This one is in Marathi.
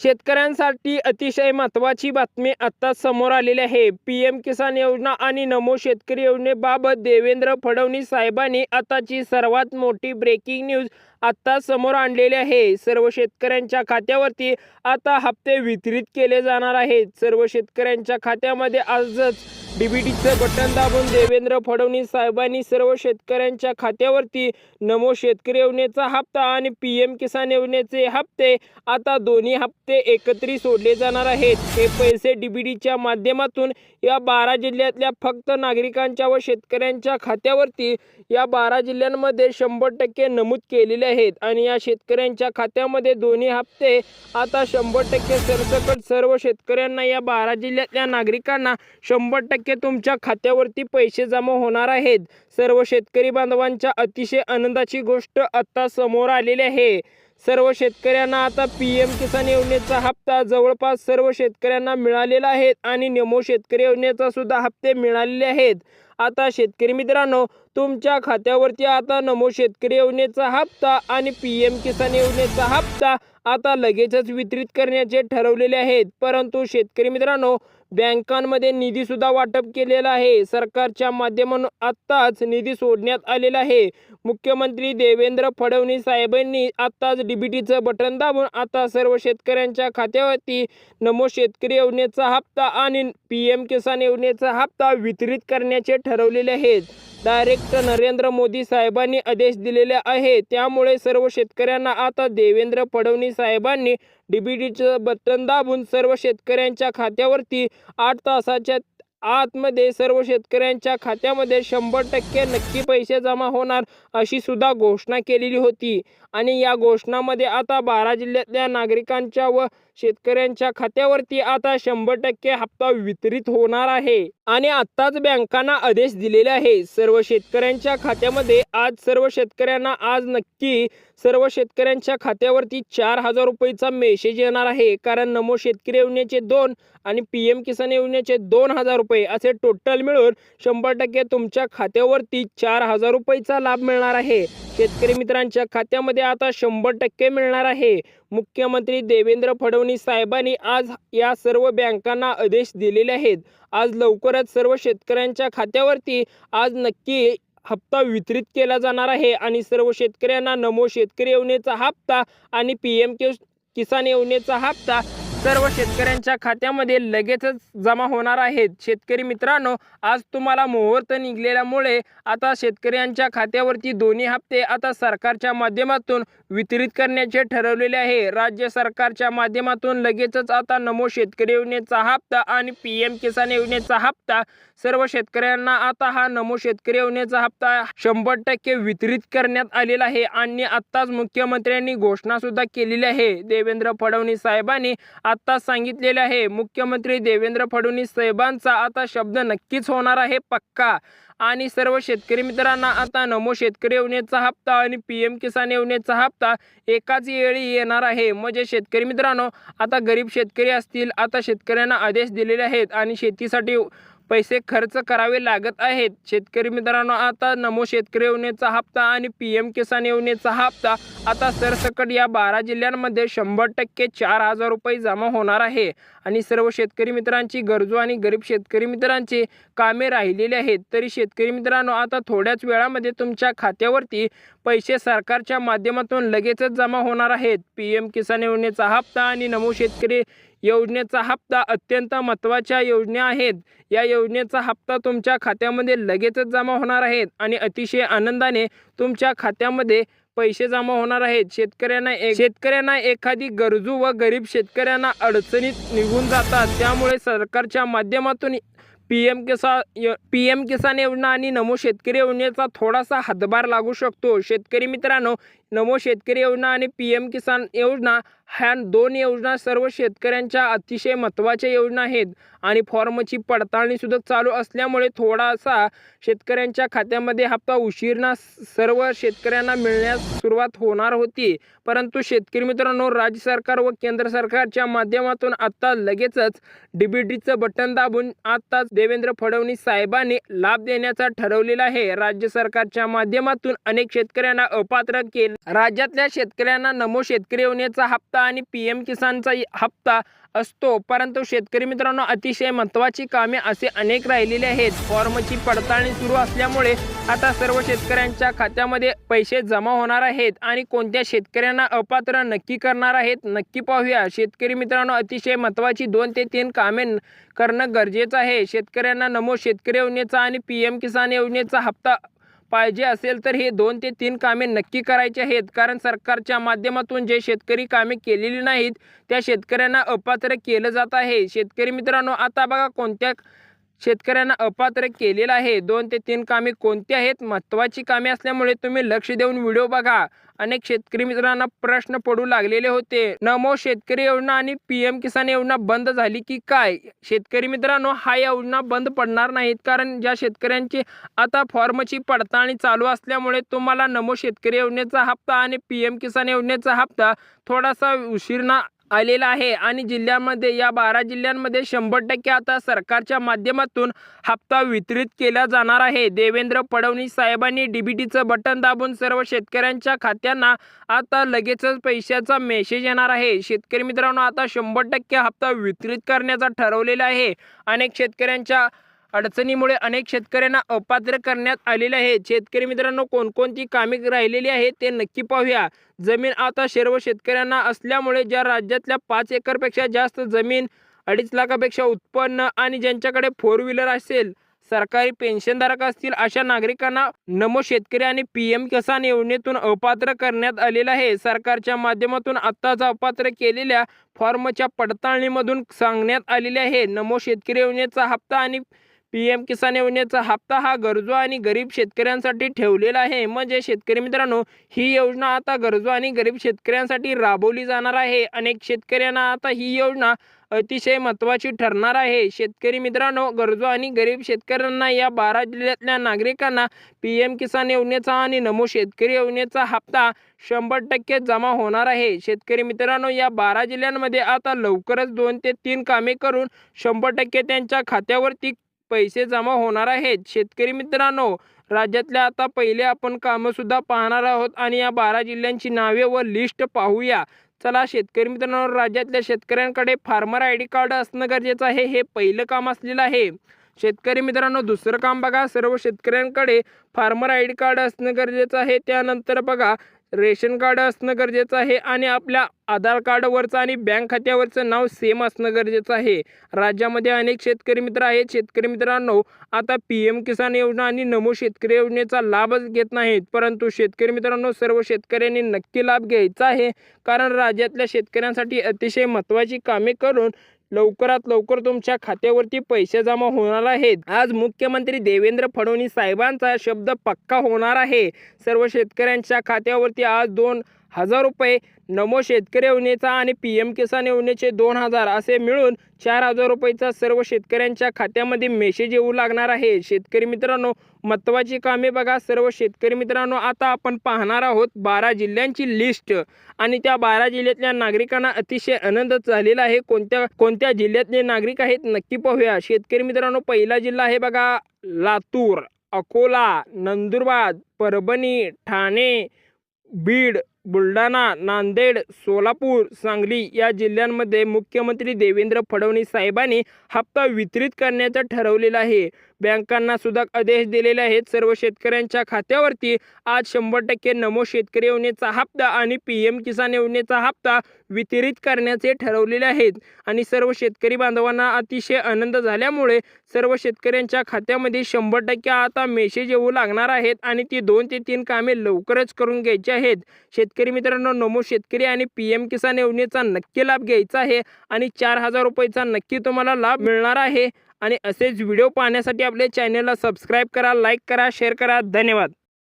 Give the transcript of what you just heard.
शेतकऱ्यांसाठी अतिशय महत्त्वाची बातमी आता समोर आलेली आहे. पी एम किसान योजना आणि नमो शेतकरी योजनेबाबत देवेंद्र फडणवीस साहेबांनी आताची सर्वात मोठी ब्रेकिंग न्यूज आता समोर आणलेली आहे. सर्व शेतकऱ्यांच्या खात्यावरती आता हप्ते वितरित केले जाणार आहेत. सर्व शेतकऱ्यांच्या खात्यामध्ये आजच डीबीटीचं बटन दाबून देवेंद्र फडणवीस साहेबांनी सर्व शेतकऱ्यांच्या खात्यावरती नमो शेतकरी योजनेचा हप्ता आणि पी एम किसान योजनेचे हप्ते आता दोन्ही हप्ते एकत्रित सोडले जाणार आहेत. हे पैसे डीबीटीच्या माध्यमातून या बारा जिल्ह्यातल्या फक्त नागरिकांच्या व शेतकऱ्यांच्या खात्यावरती या बारा जिल्ह्यांमध्ये शंभर टक्के नमूद केलेले आहेत. आणि या शेतकऱ्यांच्या खात्यामध्ये दोन्ही हप्ते आता शंभर टक्के सरसकट सर्व शेतकऱ्यांना या बारा जिल्ह्यातल्या नागरिकांना शंभर टक्के तुमच्या खात्यावरती पैसे जमा होणार आहेत. सर्व शेतकरी बांधवांच्या अतिशय आनंदाची गोष्ट आता समोर आलेली आहे. सर्व शेतकऱ्यांना आता पी एम किसान योजनेचा हप्ता जवळपास सर्व शेतकऱ्यांना मिळालेला आहे आणि नमो शेतकरी योजनेचा सुद्धा हप्ते मिळालेले आहेत. आता शेतकरी मित्रांनो तुमच्या खात्यावरती आता नमो शेतकरी योजनेचा हप्ता आणि पी एम किसान योजनेचा हप्ता आता लगेचच वितरित करण्याचे ठरवलेले आहेत. परंतु शेतकरी मित्रांनो बँकांमध्ये निधीसुद्धा वाटप केलेला आहे. सरकारच्या माध्यमातून आत्ताच निधी सोडण्यात आलेला आहे. मुख्यमंत्री देवेंद्र फडणवीस साहेबांनी आत्ताच डीबीटीचं बटन दाबून आता सर्व शेतकऱ्यांच्या खात्यावरती नमो शेतकरी योजनेचा हप्ता आणि पी एम किसान योजनेचा हप्ता वितरित करण्याचे ठरवलेले आहेत. डायरेक्ट नरेंद्र मोदी साहेबांनी आदेश दिलेले आहे. त्यामुळे सर्व शेतकऱ्यांना आता देवेंद्र फडणवीस साहेबांनी डीबीटीचं बटन दाबून सर्व शेतकऱ्यांच्या खात्यावरती आठ तासाच्या आतमध्ये सर्व शेतकऱ्यांच्या खात्यामध्ये शंभर टक्के नक्की पैसे जमा होणार अशी सुद्धा घोषणा केलेली होती. आणि या घोषणामध्ये आता बारा जिल्ह्यातल्या नागरिकांच्या व शेतकऱ्यांच्या खात्यावरती आता शंभर टक्के हप्ता वितरित होणार आहे. आणि आत्ताच बँकांना आदेश दिलेले आहे. सर्व शेतकऱ्यांच्या खात्यामध्ये आज सर्व शेतकऱ्यांना आज नक्की सर्व शेतकऱ्यांच्या खात्यावरती चार हजार रुपयेचा मेसेज येणार आहे. कारण नमो शेतकरी योजनेचे दोन आणि पी एम किसान योजनेचे दोन हजार रुपये असे टोटल मिळून शंभर टक्के तुमच्या खात्यावरती चार हजार रुपयेचा लाभ मिळणार आहे. शेतकरी मित्रांच्या खात्यामध्ये आता शंभर टक्के मिळणार आहे. मुख्यमंत्री देवेंद्र फडणवीस साहेबांनी आज या सर्व बँकांना आदेश दिलेले आहेत. आज लवकरच सर्व शेतकऱ्यांच्या खात्यावरती आज नक्की हप्ता वितरित केला जाणार आहे आणि सर्व शेतकऱ्यांना नमो शेतकरी योजनेचा हप्ता आणि पी एम किसान योजनेचा हप्ता सर्व शेतकऱ्यांच्या खात्यामध्ये लगेचच जमा होणार आहेत. शेतकरी मित्रांनो आज तुम्हाला मुहूर्त निघलेल्यामुळे आता शेतकऱ्यांच्या खात्यावरती दोन्ही हप्ते आता सरकारच्या माध्यमातून वितरित करण्याचे ठरवलेले आहे. राज्य सरकारच्या माध्यमातून लगेचच आता नमो शेतकरी योजनेचा हप्ता आणि पी एम किसान योजनेचा हप्ता सर्व शेतकऱ्यांना आता हा नमो शेतकरी योजनेचा हप्ता शंभर टक्के वितरित करण्यात आलेला आहे. आणि आत्ताच मुख्यमंत्र्यांनी घोषणा सुद्धा केलेली आहे. देवेंद्र फडणवीस साहेबांनी आत्ताच सांगितलेले आहे मुख्यमंत्री देवेंद्र फडणवीस साहेबांचा आता शब्द नक्कीच होणार आहे पक्का. आणि सर्व शेतकरी मित्रांना आता नमो शेतकरी योजनेचा हप्ता आणि पी एम किसान योजनेचा हप्ता एकाच वेळी येणार आहे. म्हणजे शेतकरी मित्रांनो आता गरीब शेतकरी असतील आता शेतकऱ्यांना आदेश दिलेले आहेत आणि शेतीसाठी पैसे खर्च करावे लागत आहेत. शेतकरी मित्रांनो आता नमो शेतकरी योजनेचा हप्ता आणि पी एम किसान योजनेचा हप्ता आता सरसकट या बारा जिल्ह्यांमध्ये शंभर टक्के चार हजार रुपये जमा होणार आहे. आणि सर्व शेतकरी मित्रांची गरजू आणि गरीब शेतकरी मित्रांची कामे राहिलेली आहेत. तरी शेतकरी मित्रांनो आता थोड्याच वेळामध्ये तुमच्या खात्यावरती पैसे सरकारच्या माध्यमातून लगेचच जमा होणार आहेत. पी एम किसान योजनेचा हप्ता आणि नमो शेतकरी योजनेचा हप्ता अत्यंत महत्त्वाच्या योजना आहेत. या योजनेचा हप्ता तुमच्या खात्यामध्ये लगेचच जमा होणार आहेत आणि अतिशय आनंदाने तुमच्या खात्यामध्ये पैसे जमा होणार आहेत. शेतकऱ्यांना एक शेतकऱ्यांना एखादी गरजू व गरीब शेतकऱ्यांना अडचणीत निघून जातात. त्यामुळे सरकारच्या माध्यमातून P M Kisan P M Kisan योजना आणि नमो शेतकरी योजनेचा थोडासा हातभार लागू शकतो. शेतकरी मित्रांनो नमो शेतकरी योजना आणि पी एम किसान योजना ह्या दोन योजना सर्व शेतकऱ्यांच्या अतिशय महत्त्वाच्या योजना आहेत. आणि फॉर्मची पडताळणीसुद्धा चालू असल्यामुळे थोडासा शेतकऱ्यांच्या खात्यामध्ये हप्ता उशीरना सर्व शेतकऱ्यांना मिळण्यास सुरुवात होणार होती. परंतु शेतकरी मित्रांनो राज्य सरकार व केंद्र सरकारच्या माध्यमातून आत्ता लगेचच डीबीटीचं बटन दाबून आत्ताच देवेंद्र फडणवीस साहेबांनी लाभ देण्याचा ठरवलेला आहे. राज्य सरकारच्या माध्यमातून अनेक शेतकऱ्यांना अपात्र केले. राज्यातल्या शेतकऱ्यांना नमो शेतकरी योजनेचा हप्ता हप्ता आणि पी एम किसानचा हप्ता असतो. परंतु शेतकरी मित्रांनो अतिशय महत्त्वाची कामे असे अनेक राहिलेले आहेत. फॉर्मची पडताळणी सुरू असल्यामुळे आता सर्व शेतकऱ्यांच्या खात्यामध्ये पैसे जमा होणार आहेत आणि कोणत्या शेतकऱ्यांना अपात्र नक्की करणार आहेत नक्की पाहूया. शेतकरी मित्रांनो अतिशय महत्त्वाची दोन ते तीन कामे करणं गरजेचं आहे. शेतकऱ्यांना नमो शेतकरी योजनेचा आणि पी एम किसान योजनेचा हप्ता पाहिजे असेल तर हे दोन ते तीन कामे नक्की करायची आहेत. कारण सरकारच्या माध्यमातून जे शेतकरी कामे केलेली नाहीत त्या शेतकऱ्यांना अपात्र केलं जात आहे. शेतकरी मित्रांनो आता बघा कोणत्या शेतकऱ्यांना अपात्र केलेलं आहे. दोन ते तीन कामे कोणती आहेत? महत्त्वाची कामे असल्यामुळे तुम्ही लक्ष देऊन व्हिडिओ बघा. अनेक शेतकरी मित्रांना प्रश्न पडू लागलेले होते. नमो शेतकरी योजना आणि पी एम किसान योजना बंद झाली की काय? शेतकरी मित्रांनो हा योजना बंद पडणार नाहीत. कारण ज्या शेतकऱ्यांची आता फॉर्मची पडताळणी चालू असल्यामुळे तुम्हाला नमो शेतकरी योजनेचा हप्ता आणि पी एम किसान योजनेचा हप्ता थोडासा उशीरना आलेला आहे. आणि जिल्ह्यामध्ये या बारा जिल्ह्यांमध्ये शंभर टक्के आता सरकारच्या माध्यमातून हप्ता वितरित केला जाणार आहे. देवेंद्र फडणवीस साहेबांनी डीबीटीचं बटन दाबून सर्व शेतकऱ्यांच्या खात्यांना आता लगेचच पैशाचा मेसेज येणार आहे. शेतकरी मित्रांनो आता शंभर टक्के हप्ता वितरित करण्याचा ठरवलेला आहे. अनेक शेतकऱ्यांच्या अडचणीमुळे अनेक शेतकऱ्यांना अपात्र करण्यात आलेले आहे. शेतकरी मित्रांनो कोणकोणती कामे राहिलेली आहेत ते नक्की पाहूया. जमीन आता सर्व शेतकऱ्यांना असल्यामुळे ज्या राज्यातल्या पाच एकरपेक्षा जास्त जमीन अडीच लाखापेक्षा उत्पन्न आणि ज्यांच्याकडे फोर व्हीलर असेल सरकारी पेन्शनधारक असतील अशा नागरिकांना नमो शेतकरी आणि पी एम किसान योजनेतून अपात्र करण्यात आलेलं आहे. सरकारच्या माध्यमातून आत्ताच अपात्र केलेल्या फॉर्मच्या पडताळणीमधून सांगण्यात आलेले आहे. नमो शेतकरी योजनेचा हप्ता आणि पी एम किसान योजनेचा हप्ता हा गरजू आणि गरीब शेतकऱ्यांसाठी ठेवलेला आहे. म्हणजे शेतकरी मित्रांनो ही योजना आता गरजू आणि गरीब शेतकऱ्यांसाठी राबवली जाणार आहे. अनेक शेतकऱ्यांना आता ही योजना अतिशय महत्त्वाची ठरणार आहे. शेतकरी मित्रांनो गरजू आणि गरीब शेतकऱ्यांना या बारा जिल्ह्यातल्या नागरिकांना पी एम किसान योजनेचा आणि नमो शेतकरी योजनेचा हप्ता शंभर टक्के जमा होणार आहे. शेतकरी मित्रांनो या बारा जिल्ह्यांमध्ये आता लवकरच दोन ते तीन कामे करून शंभर टक्के त्यांच्या खात्यावरती पैसे जमा होणार आहेत. शेतकरी मित्रांनो राज्यातल्या आता पहिले आपण कामंसुद्धा पाहणार आहोत आणि या बारा जिल्ह्यांची नावे व लिस्ट पाहूया. चला शेतकरी मित्रांनो राज्यातल्या शेतकऱ्यांकडे फार्मर आय डी कार्ड असणं गरजेचं आहे हे पहिलं काम असलेलं आहे. शेतकरी मित्रांनो दुसरं काम बघा. सर्व शेतकऱ्यांकडे फार्मर आय डी कार्ड असणं गरजेचं आहे. त्यानंतर बघा रेशन कार्ड असणं गरजेचं आहे आणि आपल्या आधार कार्डवरचं आणि बँक खात्यावरचं नाव सेम असणं गरजेचं आहे. राज्यामध्ये अनेक शेतकरी मित्र आहेत. शेतकरी मित्रांनो आता पी एम किसान योजना आणि नमो शेतकरी योजनेचा लाभच घेत नाहीत. परंतु शेतकरी मित्रांनो सर्व शेतकऱ्यांनी नक्की लाभ घ्यायचा आहे. कारण राज्यातल्या शेतकऱ्यांसाठी अतिशय महत्त्वाची कामे करून लवकरात लवकर तुमच्या खात्यावरती पैसे जमा होणार आहेत. आज मुख्यमंत्री देवेंद्र फडणवीस साहेबांचा शब्द पक्का होणार आहे. सर्व शेतकऱ्यांच्या खात्यावरती आज दोन हजार रुपये. नमो शेतकरी योजनेचा आणि पी एम किसान योजनेचे दोन हजार असे मिळून चार हजार रुपयेचा सर्व शेतकऱ्यांच्या खात्यामध्ये मेसेज येऊ लागणार आहे. शेतकरी मित्रांनो महत्त्वाची कामे बघा. सर्व शेतकरी मित्रांनो आता आपण पाहणार आहोत बारा जिल्ह्यांची लिस्ट आणि त्या बारा जिल्ह्यातल्या नागरिकांना अतिशय आनंद झालेला आहे. कोणत्या कोणत्या जिल्ह्यातले नागरिक आहेत नक्की पाहूया. शेतकरी मित्रांनो पहिला जिल्हा आहे बघा लातूर अकोला नंदुरबार परभणी ठाणे बीड बुलढाणा नांदेड सोलापूर सांगली या जिल्ह्यांमध्ये मुख्यमंत्री देवेंद्र फडणवीस साहेबांनी हप्ता वितरित करण्याचं ठरवलेलं आहे. बँकांना सुद्धा आदेश दिलेले आहेत. सर्व शेतकऱ्यांच्या खात्यावरती आज शंभर टक्के नमो शेतकरी योजनेचा हप्ता आणि पी एम किसान योजनेचा हप्ता वितरित करण्याचे ठरवलेले आहेत. आणि सर्व शेतकरी बांधवांना अतिशय आनंद झाल्यामुळे सर्व शेतकऱ्यांच्या खात्यामध्ये शंभर टक्के आता मेसेज येऊ लागणार आहेत आणि ती दोन ते तीन कामे लवकरच करून घ्यायची आहेत. शेतकरी मित्रांनो नमो शेतकरी आणि पी एम किसान योजनेचा नक्की लाभ घ्यायचा आहे आणि चार हजार रुपयेचा नक्की तुम्हाला लाभ मिळणार आहे. आणि असेच व्हिडिओ पाहण्यासाठी आपल्या चॅनलला सबस्क्राईब करा लाईक करा शेअर करा. धन्यवाद.